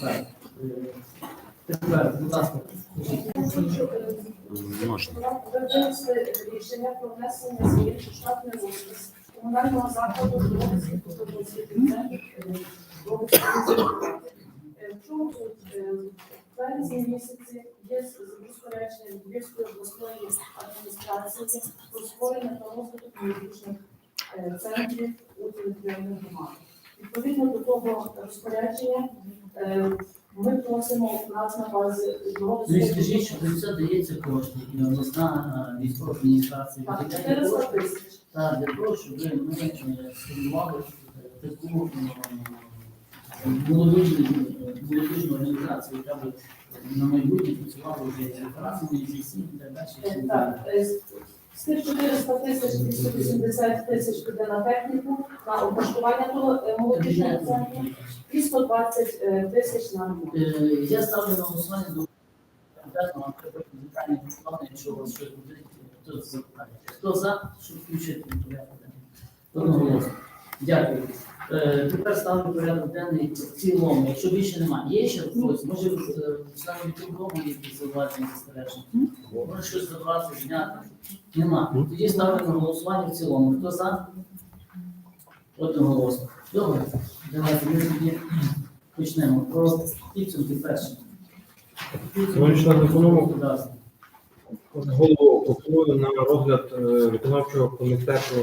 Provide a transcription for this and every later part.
Так. е, Тепер, будь ласка, Можна. Ви винесли рішення про внесення змін у штатний розпис комунального закладу центр е, чому тут е, в березні місяці є з- розпорядження Львівської обласної адміністрації про створення та розвиток медичних е, центрів у територіальних громадах. Відповідно до того розпорядження е, ми просимо нас на базі ну і скажіть, що це все дається кошти, і обласна військова адміністрація Так, 400 тисяч. та для того, щоб ми е, сформували е, таку е, молодіжну організацію, яка б на майбутнє працювала вже з операціями, зі всім і так далі. Так з- тих 400 тисяч 280 тисяч піде на техніку, на облаштування е, молодіжного центру і 120 е, тисяч на. Е, Я ставлю на голосування до запитання. Хто за, щоб включити? Одноголосно. Дякую. Е, Тепер ставлю порядок денний в цілому. Якщо більше немає, є ще хтось, може е, члени дому якісь зауваження застереження? Може щось забрати, зняти? Нема. Тоді ставлю на голосування в цілому. Хто за? Одноголосно. Добре. Давайте ми тоді почнемо про підсумки перші. Шановні члени. Голову пропоную на розгляд е, виконавчого комітету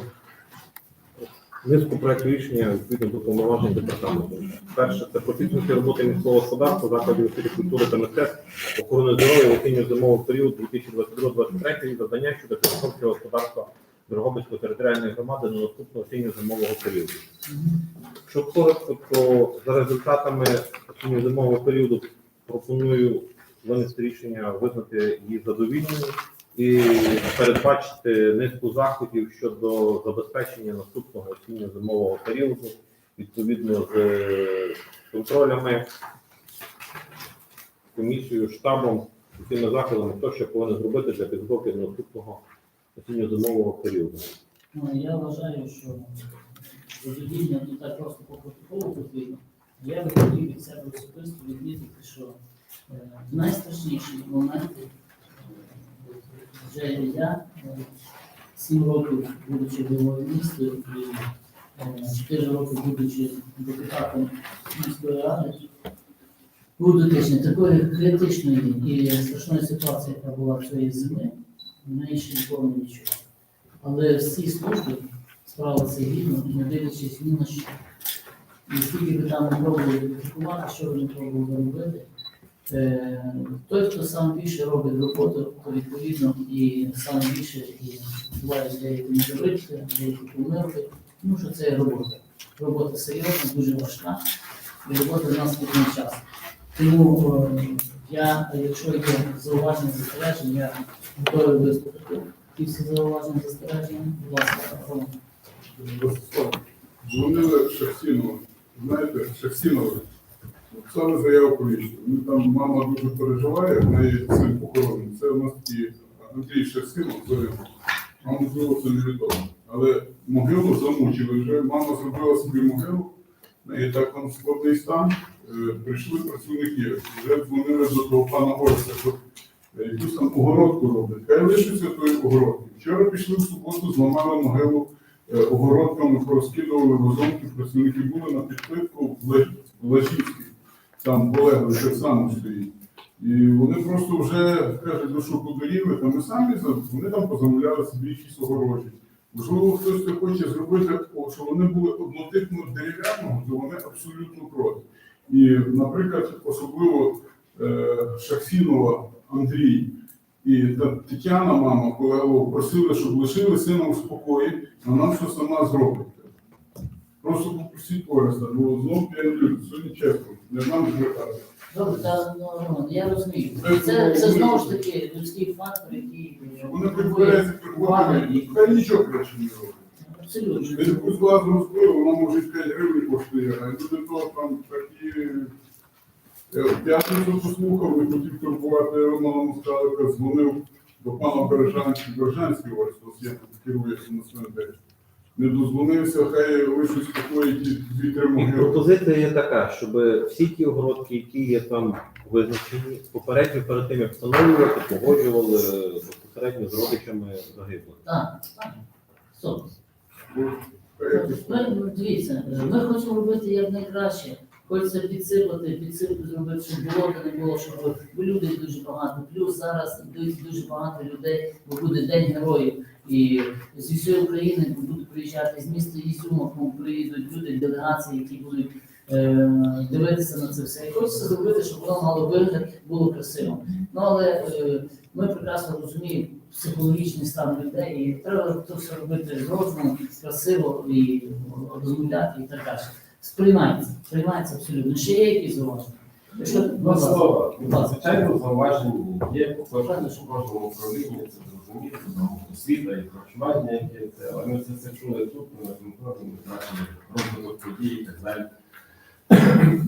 низку проекту рішення відповідно до повноважень департаменту. Перше це про підсумки роботи міського господарства, закладів освіти культури та мистецтв, охорони здоров'я в осінньо-зимовий період 2022-2023 і завдання щодо підготовчого господарства Дрогобицької територіальної громади на наступного осінньо-зимового періоду. Що коротко, то за результатами осінньо-зимового періоду пропоную винести рішення визнати її задовільною і передбачити низку заходів щодо забезпечення наступного осінньо-зимового періоду відповідно з контролями, комісією, штабом, і тими заходами, хто ще повинен зробити для підготовки наступного осінньо-зимового періоду. Ну, я вважаю, що задовільно тут так просто по протоколу потрібно. Я би хотів від себе особисто відмітити, що е, найстрашніші моменти вже я е, сім років будучи головою міста і е, чотири роки будучи депутатом міської ради, був дотичний такої критичної і страшної ситуації, яка була цієї зими, ми ще ніколи не відчували. Але всі служби справилися гідно, не дивлячись ні на що. І скільки би там не пробували критикувати, що ви не пробували робити, той, хто сам більше робить роботу, то відповідно і сам більше і бувають деякі недовички, деякі помилки, тому що це робота. Робота серйозна, дуже важка, і робота в нас не час. Тому е, я, якщо є зауваження застереження, я готовий виступити. Ті всі зауваження застереження, будь ласка, Роман. Дзвонили Шахсінову. Знаєте, Шахсінову писали заяву поліцію. Ну там мама дуже переживає, в неї син похоронений. Це у нас такий Андрій Шахсінов загинув. Вам можливо це невідомо. Але могилу замучили вже. Мама зробила собі могилу. Неї так там складний стан. Е, Прийшли працівники, вже дзвонили до того пана Горця, що е, якусь там огородку роблять. Хай лишиться той огородки. Вчора пішли в суботу, зламали могилу е, огородками, розкидували вазонки, працівники були на підпитку в Лежівській. Там полегли так само стоїть. І вони просто вже кажуть, ну що подоріли, та ми самі вони там позамовляли собі якісь огорожі. Можливо, хтось хоче зробити, щоб вони були однотипно дерев'яного, то вони абсолютно проти. І, наприклад, особливо е, Шахсінова Андрій і Тетяна, мама, колегу, просили, щоб лишили сина в спокої, а нам що сама зробить. Просто попросіть Ореста, бо знову п'яні люди, сьогодні чесно, не нам звертати. Добре, та ну, Роман, я розумію. Це, це знову ж таки людський фактор, який е, Вони потребує прибираються, уваги. приходять, хай нічого краще не роблять. Абсолютно. Він якусь глазу розбив, вона може 5 гривень коштує, а люди то там такі. Я в п'ятницю послухав, не хотів турбувати Романа Москалика, дзвонив до пана Бережанського, Бережанський я тут керує на цвинтарі. Не дозвонився, хай ви щось такої ті дві-три І могили. пропозиція є така, щоб всі ті огородки, які є там визначені, попередньо перед тим, як встановлювати, погоджували безпосередньо з родичами загиблих. Так, так. Стоп. Бо, хай якось ну, дивіться, ми хочемо робити якнайкраще. Хочеться підсипати, підсипати, зробити, щоб болота не було, щоб бо людей дуже багато. Плюс зараз йдуть дуже багато людей, бо буде День героїв. І зі всієї України будуть приїжджати з міста Ізюма, кому приїдуть люди, делегації, які будуть е, дивитися на це все. І хочеться зробити, щоб воно мало вигляд, було красиво. Ну але е, ми прекрасно розуміємо психологічний стан людей, і треба це все робити з розумом, красиво і розмовляти і так далі. Сприймається, сприймається абсолютно. Ще є якісь зауваження? Якщо Два слова. Звичайно, зауваження є кожному що кожному управлінні, це зрозуміло, там освіта і харчування, яке це, але ми це все чули тут, ми на ми бачили розвиток подій і так далі.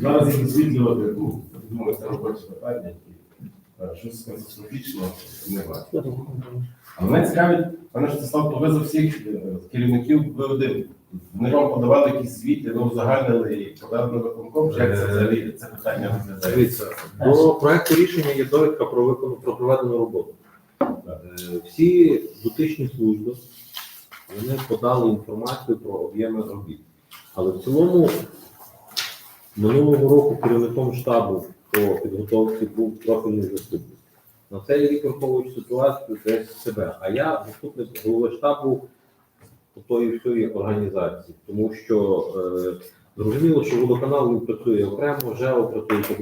Зараз їх освітлювати, ну, думаю, це робоче питання, і е, щось катастрофічного не бачу. Але мене цікавить, пане Штислав, то ви за всіх е, керівників один. Вони вам подавали якісь звіти, ви узагальнили і подали на виконком, чи як це взагалі це питання розглядається? Дивіться, до проекту рішення є довідка про виконану про проведену роботу. Е, Всі дотичні служби вони подали інформацію про об'єми робіт. Але в цілому минулого року керівником штабу по підготовці був профільний заступник. На цей рік враховуючи ситуацію десь себе. А я заступник голови штабу тої всієї організації, тому що е, зрозуміло, що водоканал працює окремо, ЖЕО працює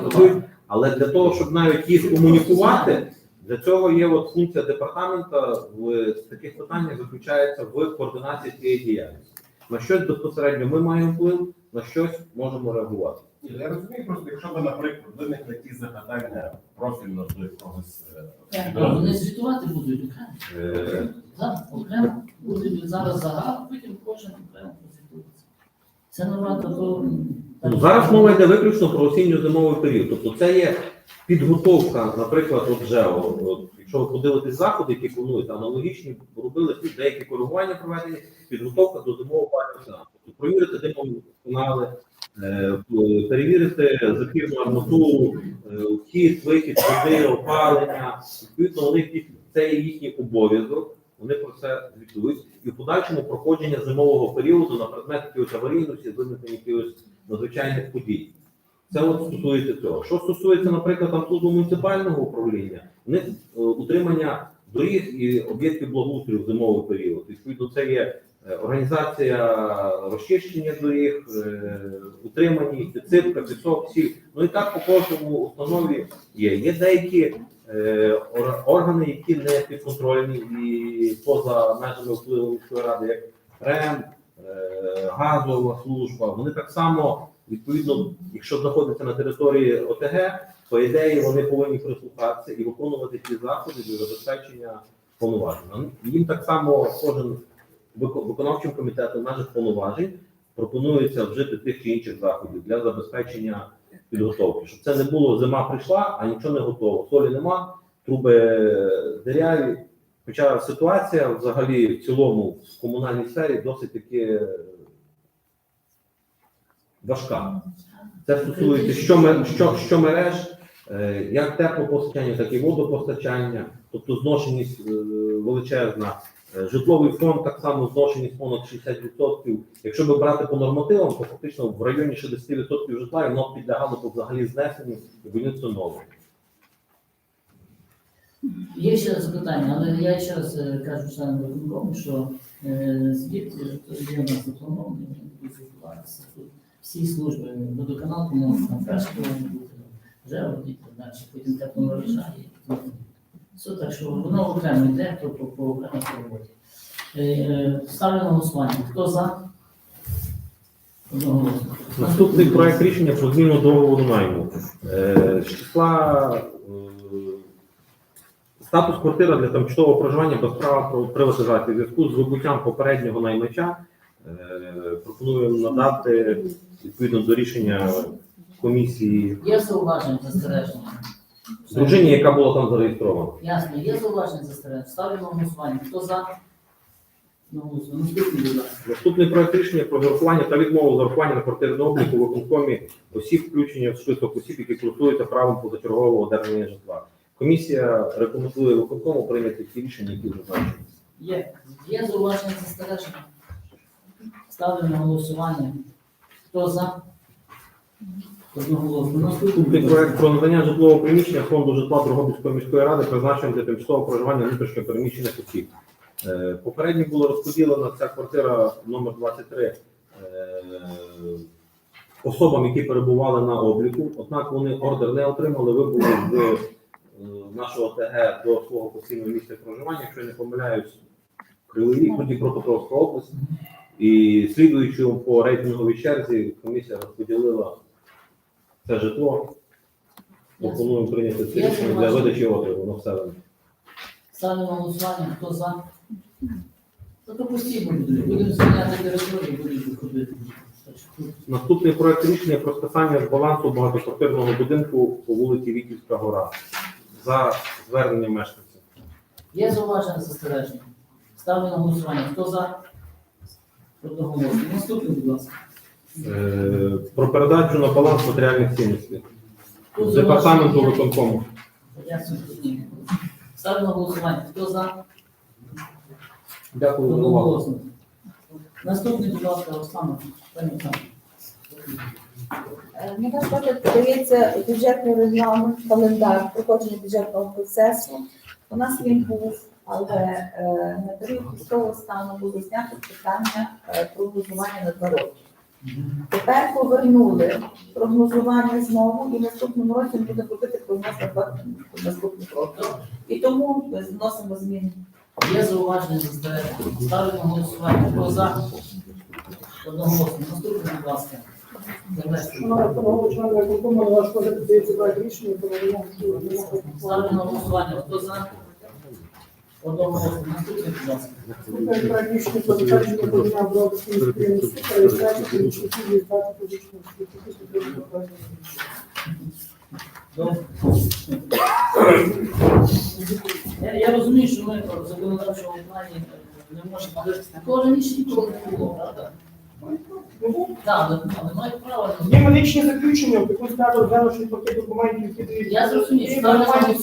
працюють, але для того, щоб навіть їх комунікувати, для цього є от функція департамента в таких питаннях заключається в координації цієї діяльності. На щось безпосередньо ми маємо вплив, на щось можемо реагувати. Ні, Я розумію, просто якщо ви, наприклад, виникли якісь запитання профільно до якогось е, Так, підрозділу, Вони звітувати будуть окремо. Е, Так, окремо будуть зараз загал, потім кожен окремо прозвітується. Це набагато то. Ну, зараз мова йде виключно про осінньо-зимовий період. Тобто це є підготовка, наприклад, от ЖЕО. От, якщо ви подивитесь заходи, які планують, аналогічні робили тут деякі коригування проведені, підготовка до зимового опалювального сезону. Тобто провірити димові канали, е, перевірити запірну арматуру, е, вхід, вихід, води, опалення. Відповідно, у це є їхній обов'язок. Вони про це звітують. І в подальшому проходження зимового періоду на предмет якоїсь аварійності, виникнення якихось надзвичайних подій. Це от стосується цього. Що стосується, наприклад, там служби муніципального управління, у них е, утримання доріг і об'єктів благоустрою в зимовий період. Відповідно, це є е, організація розчищення доріг, е, утримання, їх, підсипка, пісок, сіль. Ну і так по кожному установі є. Є деякі е, органи, які не підконтрольні і поза межами впливу міської ради, як РЕМ, е, газова служба. Вони так само, відповідно, якщо знаходяться на території ОТГ, по ідеї вони повинні прислухатися і виконувати ті заходи для забезпечення повноважень. Їм так само кожен виконавчим комітетом в повноважень пропонується вжити тих чи інших заходів для забезпечення підготовки. Щоб це не було зима прийшла, а нічого не готово. Солі нема, труби диряві. Хоча ситуація взагалі в цілому в комунальній сфері досить таки важка. Це стосується що, що, що мереж, е, як теплопостачання, так і водопостачання, тобто зношеність е, величезна. Е, Житловий фонд так само зношеність понад 60%. Якщо би брати по нормативам, то фактично в районі 60% житла воно підлягало б взагалі знесенню і будівництву нового. Є ще запитання, але я ще раз кажу членам виконкому, що е, звіт є у нас запланований, буде. Тут всі служби, водоканал, там перший бути, вже і далі, потім тепломережа і все так, що воно окремо йде, то по, по роботі. Е, е, Ставлю на голосування. Хто за? Одноголосно. Наступний проект рішення про зміну договору найму. Е, З числа е, статус квартира для тимчасового проживання без права про приватизації. В зв'язку з вибуттям попереднього наймача е, пропонуємо надати відповідно до рішення комісії Є зауваження застереження? Дружині, яка була там зареєстрована. Ясно, є зауваження застереження. Ставлю на голосування. Хто за? Наступний, будь ласка. Наступний проект рішення про зарахування та відмову зарахування на квартирний облік у виконкомі осіб, включення в список осіб, які користуються правом позачергового одержання житла. Комісія рекомендує виконкому прийняти ті рішення, які зазначені. Є. Є зауваження застереження. Ставлю на голосування. Хто за? Одноголосно. Наступний. Проект про надання житлового приміщення фонду житла Дрогобицької міської ради призначеним для тимчасового проживання внутрішньо переміщених осіб. Е, Попередньо була розподілена ця квартира номер 23 е, особам, які перебували на обліку, однак вони ордер не отримали, вибули з е, нашого ТГ до свого постійного місця проживання, якщо я не помиляюсь, Кривий Ріг, тоді Дніпропетровська область. І слідуючи по рейтинговій черзі, комісія розподілила це житло. Пропонуємо прийняти це рішення для видачі на населення. Ставлю на голосування. Хто за? Та то постійно буде. Будемо звільняти територію, будуть виходити. Наступний проект рішення про списання з балансу багатоквартирного будинку по вулиці Вітівська гора за зверненням мешканців. Є зауваження застереження. Ставлю на голосування. Хто за? Одноголосно. Наступний, будь ласка. Е, Про передачу на баланс матеріальних цінностей з департаменту виконкому. Ставлю на голосування. Хто за? Дякую за увагу. Наступний, будь ласка, Руслана. Е, На наш розгляд подається бюджетний регламент, календар проходження бюджетного процесу. У нас він був, але е, на період військового стану було знято питання е, прогнозування на два роки. Тепер повернули прогнозування знову, і в наступному році ми будемо робити прогноз на два наступний рок. І тому ми вносимо зміни. Є зауваження. Ставлю на голосування. Хто за? Одноголосно. Наступний, будь ласка. Ставлю на голосування. Хто за? Одноголосно. Наступний, будь ласка. рішення. Я, я розумію, що ми в законодавчому плані не можемо, але такого раніше ніколи не було, правда? Так, але, але мають право. Є медичні заключення, в яку складу розглянувши пакет документів, які. Я зрозумів, на нормальні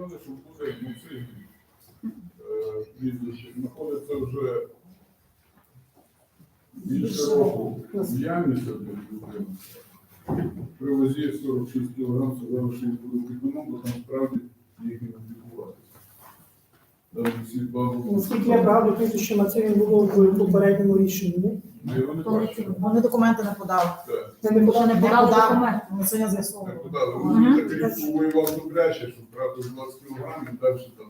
ставлення голосування. відмови. Прошу, тут казали, що буде прізвище знаходиться вже більше року в ямі сьогодні людина. При 46 кг сказали, що їх буде підміном, бо там справді їх не відбуватися. Наскільки я пригадую, що на це було в попередньому рішенні. Ну, не. Вони документи не подали. Так, Це не подав. документи. Ми сьогодні з'ясовували. так воював добряче, що правда 20 кг і далі там.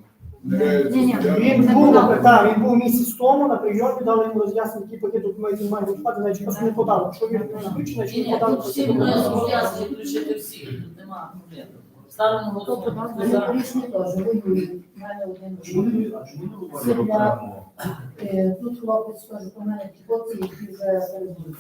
Ні-ні, Він Не був, подав. так, він був місяць тому на прийомі, дали йому роз'яснення, які пакет документів має виступати, навіть просто не подав. Якщо він не включений, Ні, не ні, подав, тут всі ми зобов'язані включити всіх, тут нема проблем. Ставлю на голосування. За? Рішення теж воюють. У мене один Сім'я. Е, Тут хлопець теж у мене ті хлопці, які вже перебули.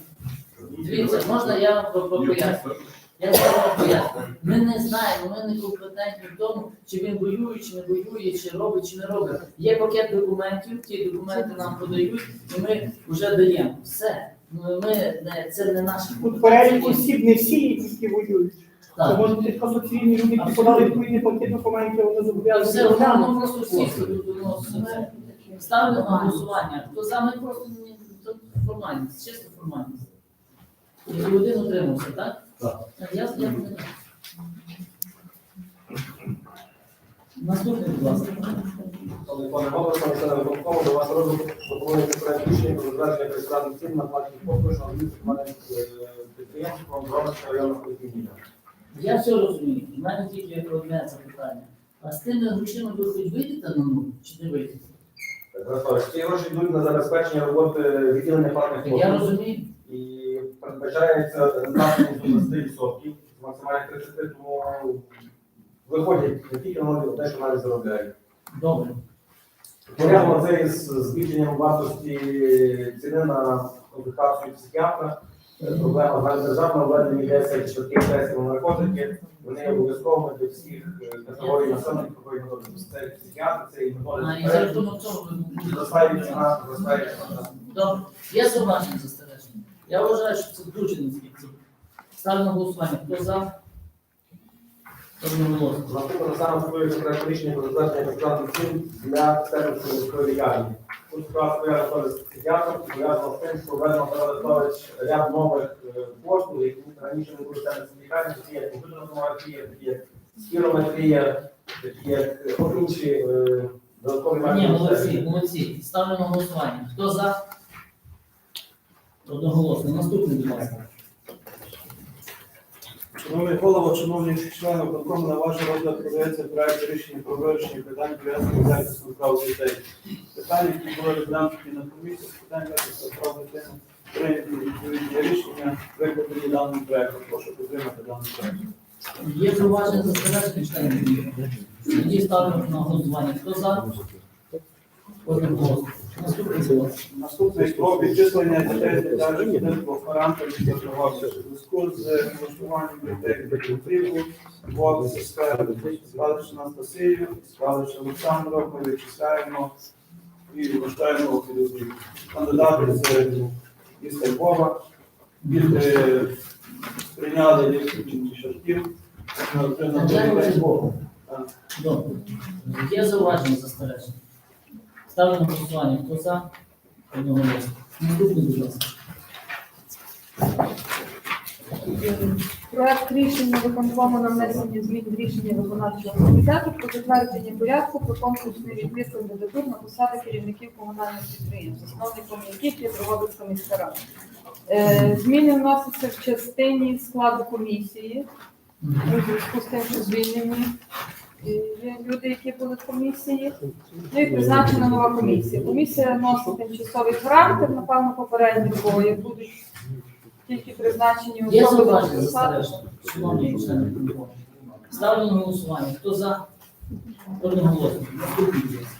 Дивіться, можна я вам по- по- поясню? Я зараз поясню. Ми не знаємо, ми не компетентні в тому, чи він воює, чи не воює, чи робить, чи не робить. Є пакет документів, ті документи нам подають, і ми вже даємо. Все. Ну, Ми не це не наші Тут перелік осіб не всі, які воюють. Це можуть бути просто люди, які подали відповідний пакет документів, вони зобов'язані все одно просто всі тут виноситься. Ставлю на голосування. Хто за ми просто формальність, чисто формальність. Один утримався, так? Так. Я, я. Наступний, будь ласка. Пане голово, саме члени виконкому, до вас розгляду пропонується проект рішення про затвердження кредитних цін на платні послуги, що надають комунальним підприємствам Броварського районного управління. Я все розумію. У мене тільки одне запитання. А з тими грошима ви хоч вийдете на нуль чи не вийдете? Ці гроші йдуть на забезпечення роботи відділення платних Я розумію. і передбачається здатність до 20% з максимальних 30%, тому виходять не тільки на те, що навіть заробляють. Добре. Порядно це із збільшенням вартості ціни на консультацію психіатра проблема загальнодержавного введення 10 швидких тестів на наркотики. Вони є обов'язковими для всіх е, категорій населення, якої ми. Це психіатри, це і А, і за методи. рахунок цього ви будете Зростає ціна, зростає ціна. Добре, є зауваження застереження. Я вважаю, що це дуже низький. Ставлю на голосування. Хто за? Одноголосно. Наступне саме проект рішення про затвердження безплатних цін для Стернської міської лікарні. Тут справа пов'язана з психіатром, пов'язана з тим, що введено Петрович ряд нових е, послуг, які раніше не були Стернській лікарні, такі як комп'ютерна томографія, такі як спірометрія, такі як е, інші е, додаткові Ні, молодці, молодці. Ставлю на голосування. Хто за? Одноголосно. Наступний, будь ласка. Шановний голово, шановні члени виконкому, на ваш розгляд подається проект рішення про вирішення питань пов'язаних з захистом прав дітей. Питання, які були розглянуті на комісії з питань захисту прав дитини, прийняті відповідні рішення, викладені даним проектом. Прошу підтримати даний проект. Є зауваження за застереження членів комісії? Тоді ставлю на голосування. Хто за? Будь ласка. Наступний про відчислення дітей будинку охоранка відповідувався у зв'язку з влаштуванням дітей в потрібну двох сестер Скалич Анастасію, Скалич Олександру, ми відчисляємо і влаштуємо підозрів. Кандидати з міста Львова, діти прийняли. Так. Добре. Є зауваження застереження? Ставлю на голосування. Хто за? Наступний, будь ласка. Проект рішення виконкому на внесення змін в рішення виконавчого комітету про затвердження порядку про конкурсний відбір кандидатур на посади керівників комунальних підприємств, засновником яких є Дрогобицька міська рада. Е, Зміни вносяться в частині складу комісії у зв'язку з тим, що звільнені люди, які були в комісії. Ну і призначена нова комісія. Комісія носить тимчасовий характер, напевно, попередні двоє будуть тільки призначені Є особи зауваження посади. застереження? Шановні члени комітету. Ставлю на голосування. Хто за? Одноголосно. Наступний, будь ласка.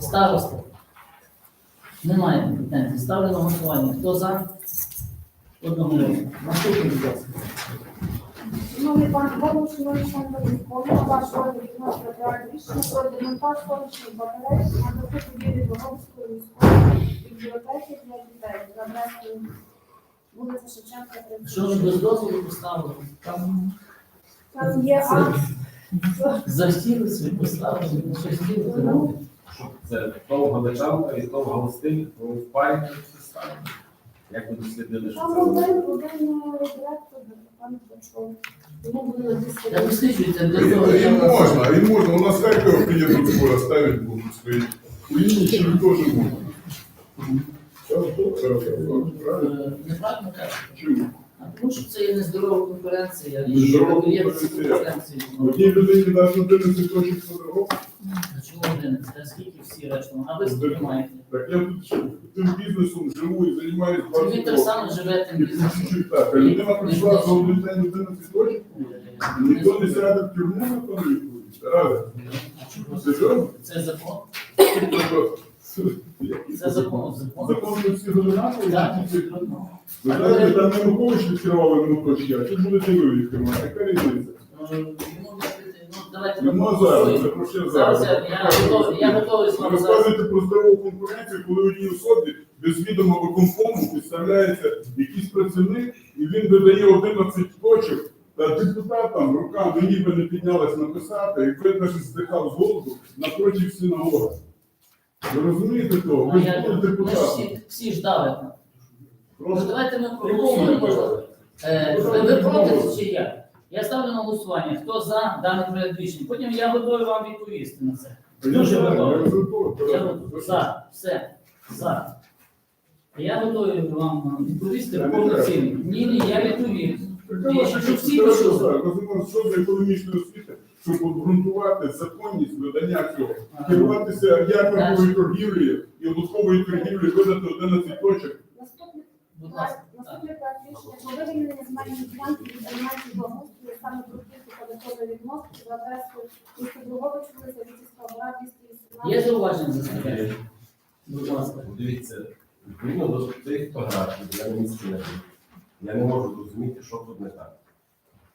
Староста. Немає компетенції. Ставлю на голосування. Хто за? Одноголосно. Наступний, будь ласка. Шановний пан Голову, шановні члени виконкому, ваш розгляд відносно проект рішення про демонтаж сонячних батарей на дохід будівлі Дорогської міської бібліотеки для дітей за адресою вулиця Шевченка, Що ви без дозволу поставили? Там Там є акт засіли свій поставили, на щось діло. Це того Галичанка і того Галстин, то в парі це стане. Як ви дослідили, що Там це один, один директор, пан Бачков. Йому було Я 200. досліджується для того, і я вас- можна, і можна. У нас Харкова приїдуть скоро ставить будуть свої. У інші теж можна. Правильно? Е, Неправильно кажу. Чому? А тому що це є нездорова конкуренція. і Нездорова є конкуренція. Одній людині дасть 11 точок фотограф, А чому один? Це скільки всі решта? А ви скільки маєте? так я тут тим бізнесом живу і займаюся 20 так років. само живе тим бізнесом. чуть-чуть так, а людина прийшла за один день 11 точок, Е, ніхто не сяде в тюрму на то не відповідь. Ради. А чому? Серйозно? Це закон. Тобто, Це закон. Закон. Про всі одинакові? Так, Ви знаєте, там Янукович відкривав одноточки, а тут будете ви відкривати. Яка різниця? Е, Ну, давайте Ну, зараз, це про що Зараз зараз? я- я готовий- я готовий з Ви зараз. розказуєте про здорову конкуренцію, коли одній особі без відома виконкому підставляється якийсь працівник, і він видає 11 точок, та депутатам руками ніби не піднялась написати, і ви навіть здихав з голоду напроти синагога. Ви розумієте того? Ви ж я- були Ми ж депутатом. всі, всі ждали. Ну, Просто давайте ми проголосуємо. Е, Ви ви проти чи як? Я ставлю на голосування. Хто за даний проект рішення? Потім я готовий вам відповісти на це. Я Дуже знаю, готовий. я розумію. Я готовий. За, все, за. Я готовий вам відповісти Я не повноцінно. Ні, ні, я відповів. Така ваша Щоб всі почули. справа. Що за економічної освіти, щоб обґрунтувати законність видання цього, керуватися ярмарковою торгівлею і лотковою торгівлею видати 11 точок. Наступний проект рішення про виділення земельної ділянки від займається благоустрою саме бруківки податкової відмови мосту за адресою міста Другобич, вулиця Вітівська гора, 218. Є зауваження за? Будь ласка. Дивіться, відповідно до цих фотографій, я місці не був. Я не можу зрозуміти, що тут не так.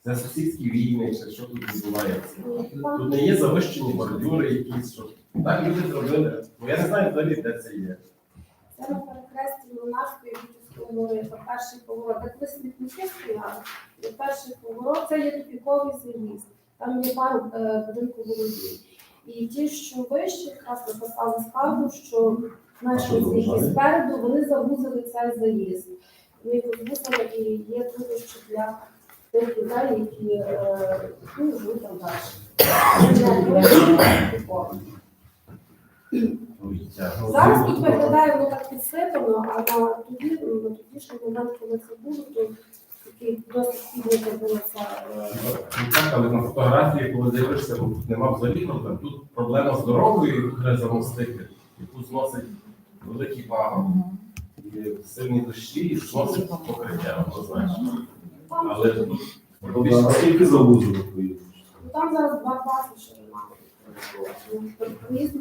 Це сусідські війни, чи що тут відбувається. Тут не є завищені бордюри якісь, що так люди зробили. Бо я не знаю взагалі, де це є. Це на перехресті Монашкої Вітівської перший поворот. Де колись смітники стояли, перший поворот це є тупіковий заїзд. Там є пару е, будинку володінь. І ті, що вище, якраз написали скаргу, що мешканці, які спереду, вони завузили цей заїзд. Вони його звузили і є труднощі для тих людей, які е, ну, живуть там далі. Це ну, Зараз ну, тут виглядає воно так підсипано, а на тоді, на тодішній момент, коли це було, то такий досить пізно була ця е, Ну, Так, але на фотографії, коли дивишся, ну, тут нема взагалі проблем. Тут проблема з дорогою, яку треба замостити, яку зносить великий пагон. І сильні дощі і зносить покриття, однозначно. Там, Але скільки завозили ну, там зараз два класи. Ну, Проїзд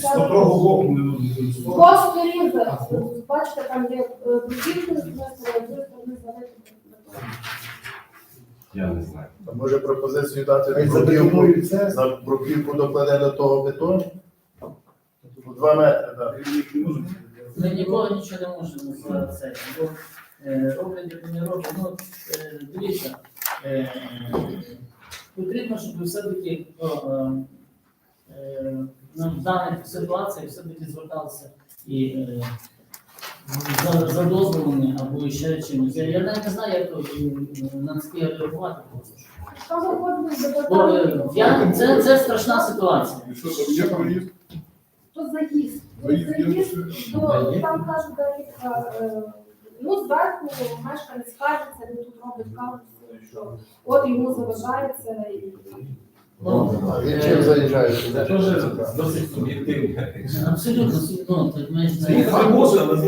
З того боку не З двох бачите, там є е, будівлі, з. Я не знаю. А може пропозицію дати на бруківку докладе до того бетону? Два метри, так. Ми ніколи нічого не можемо за це. Е, роблять, як вони роблять. Ну, е, дивіться, е, потрібно, щоб все-таки в даних ситуаціях все-таки зверталися і за, за дозволами або ще чимось. Я, я навіть не знаю, як то, на це реагувати просто. Що виходить з Бо я, це, це страшна ситуація. І що там є проїзд? То заїзд. Заїзд Заїзд, то там кажуть е, ну, зверху мешканець скаржиться, він тут робить каву, що от йому заважається і Ну, він чим заїжджає? Це теж досить суб'єктивне. Абсолютно, так ми ж Це не може.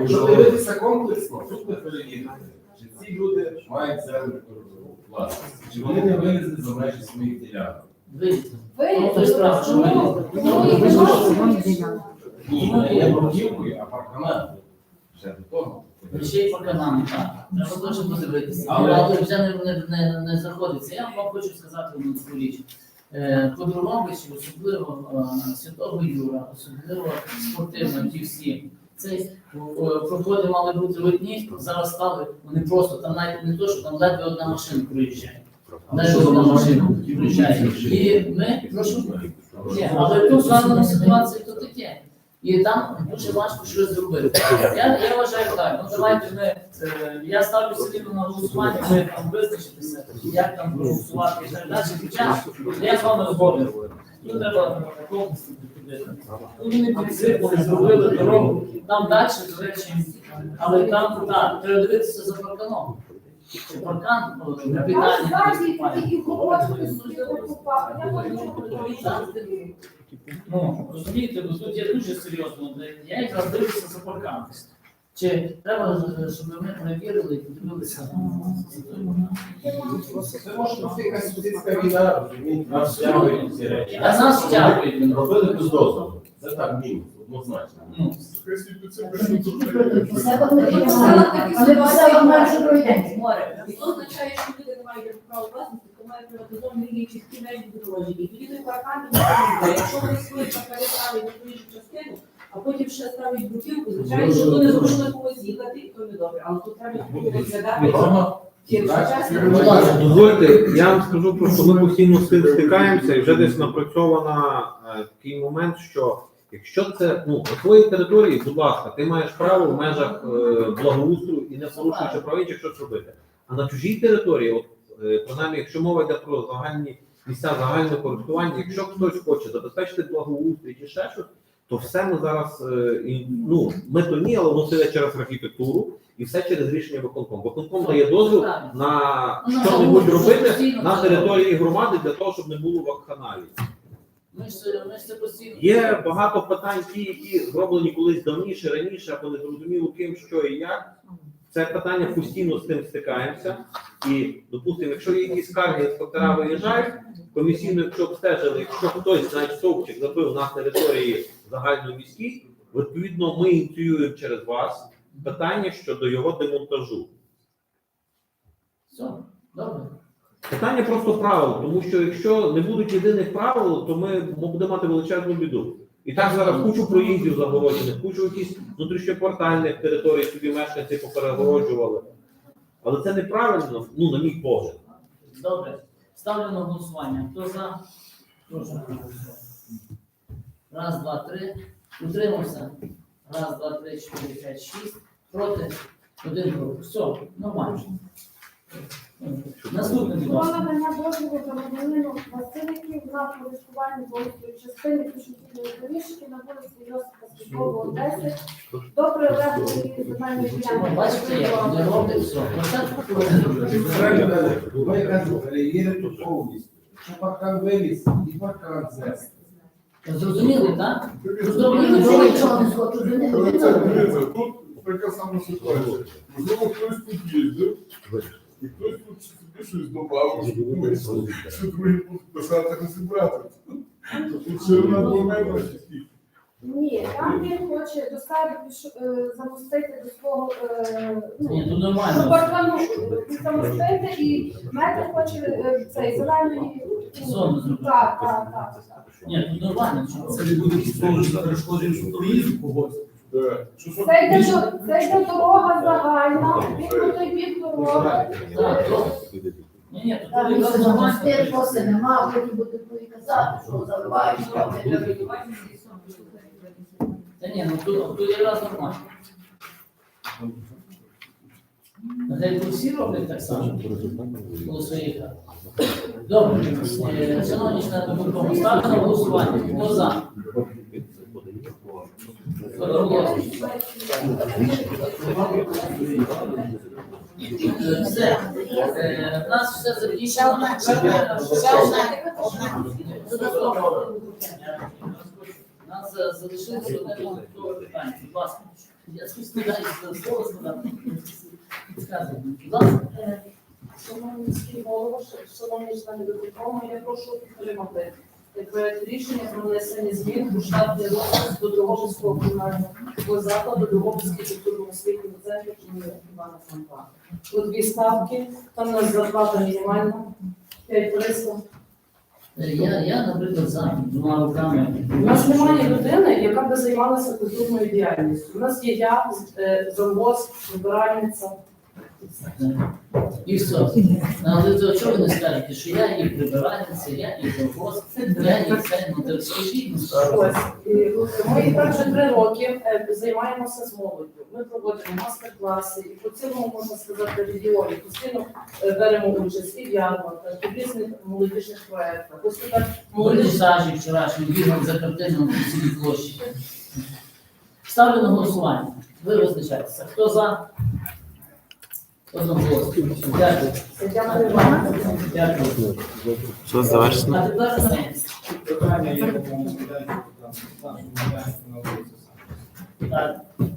Якщо дивитися комплексно, тут не перевірити, чи ці люди мають землю власності, чи вони не вилізли за межі своїх ділянок. Вийти. ви Ну, чому Ну, чому їх ж можна Ні, не бруківкою, а паркаментом. Ще до того. Ще й парканами, так. Треба теж подивитися. Але- Але вже не, не, не, не заходиться. Я вам хочу сказати одну таку річ. Е, По Дрогобичі, особливо е, Святого Юра, особливо спортивно ті всі. Цей проходи мали бути одні, зараз стали, вони просто там навіть не то, що там ледве одна машина проїжджає. Навіть одна машина проїжджає. І ми, прошу, Ні, але тут в даному ситуації то таке. І там дуже важко щось зробити. Я, я вважаю так, ну давайте ми, е, я ставлю собі на голосування, ми там визначитися, як там голосувати і так далі. Я з вами згоден. Тут треба комплексно підходити. Ну, Вони підсипали, зробили дорогу, там далі, до речі, але там так, треба дивитися за парканом. Паркан Ну, розумієте, бо тут є дуже серйозно. Я якраз дивлюся за паркан. Чи треба, е, щоб ми перевірили і подивилися? Це може бути якась сусідська війна, розумієте, нас стягують ці речі. А нас втягують. Робили без дозволу. Це так, мінус, однозначно. Ну, Якщо під це пишуть, то вже Це Але це пройдеться. Море. Це означає, що люди не мають права власності, то мають приватизовані є чіткі межі дорожні. І тоді той паркан не потрібен. Якщо вони свої паркани ставлять на проїжджу частину, а потім ще ставлять бруківку, звичайно, що вони зможуть когось їхати, то не добре. Але тут треба розглядати. дозвольте, я вам скажу просто, ми постійно з цим стикаємося, і вже десь напрацьована е, такий момент, що якщо це ну на твоїй території, будь ласка, ти маєш право в межах е, благоустрою і не порушуючи прав інших щось робити. А на чужій території, от е, принаймні, якщо мова йде про загальні місця загального користування, якщо хтось хоче забезпечити благоустрій чи ще щось, то все ми зараз е, і, ну ми то ні, але воно все йде через архітектуру і все через рішення виконком. Виконком дає дозвіл на Ну, що-небудь робити на території громади для того, щоб не було вакханалії. Ми ж ми ж це постійно. Є багато питань, ті, які зроблені колись давніше, раніше, або не зрозуміло ким, що і як. Це питання постійно з тим стикаємося. І, допустимо, якщо є якісь скарги, інспектора виїжджають, комісійно, якщо обстежили, якщо хтось навіть стовпчик забив на території загальноміській, відповідно, ми ініціюємо через вас питання щодо його демонтажу. Все, добре. Питання просто правил, тому що якщо не будуть єдиних правил, то ми будемо мати величезну біду. І так зараз кучу проїздів загороджених, кучу якісь внутрішньоквартальних територій собі мешканці поперегороджували. Але це неправильно, ну, на мій погляд. Добре. Ставлю на голосування. Хто за? Прошу. Раз, два, три. Утримався. Раз, два, три, чотири, п'ять, шість. Проти. Один. Все, нормально. Наступне, Про ласка. надання дозволу громадянину Васильків на користування великої частини пішохідної доріжки на вулиці Йосипа Стрілкового, 10 до прилеглої земельної ділянки. Бачите, як не робить все. Ви кажу, перевірити повністю. Що паркан виліз і паркан знести. Зрозуміли, так? Ну, Зробили Що двоє. нічого не схочу, ви робите. дивіться, тут така сама ситуація. Можливо, хтось тут їздив, і хтось тут собі щось добавив, що думає, що другі будуть писати розібрати. Тут ще половина чи скільки. Ні, там він хоче до себе е, замостити до свого ну, паркану е, замостити і метр хоче е, цей Зону. Так, так, так. Ні, тут нормально. Це не буде перешкодження проїзду когось. Це йде, це йде дорога загальна, він той бік дороги. Ні, ні, тут Там якраз ще нормально. нема, потім буде тобі казати, що заливаєш там. Та ні, ну тут, тут якраз нормально. Нехай тут всі роблять так само. Коло своїх. Добре, Е, шановні члени виконкому, ставте на голосування. Хто за? Одноголосно. Е, Все. Е, У нас все закінчено. У нас е, залишилося одне додаткове питання. Будь ласка. Я спостерігаю за слово сказати. Сказуйте, будь ласка. Е, Шановний міський голово, шановні члени виконкому, я прошу підтримати проект рішення про внесення змін у штатний розпис до Дрогобицького комунального закладу Дрогобицький культурно-освітній центр імені Івана Франка. Тут дві ставки, там у нас зарплата мінімальна, 5300. Е, Я, я, наприклад, за двома руками. У нас немає людини, яка би займалася культурною діяльністю. У нас є я, е, завоз, вибиральниця. І все. Але то чого ви не скажете, що я і прибиральниця, я і завоз, я і це, ну то ну. Ми і так вже три роки е, займаємося з молоддю. Ми проводимо мастер-класи, і по цілому можна сказати регіоні. Постійно е, беремо участь і в ярмарках, і в різних молодіжних проєктах. Ось Молоді молодіж сажі вчорашні бігали за картином по цілій площі. Ставлю на голосування. Ви визначайтеся. Хто за? Одноголосно. Дякую. Дякую Що завершено? Питання є по моєму майданчику, там, там, майданчику на вулиці. Так.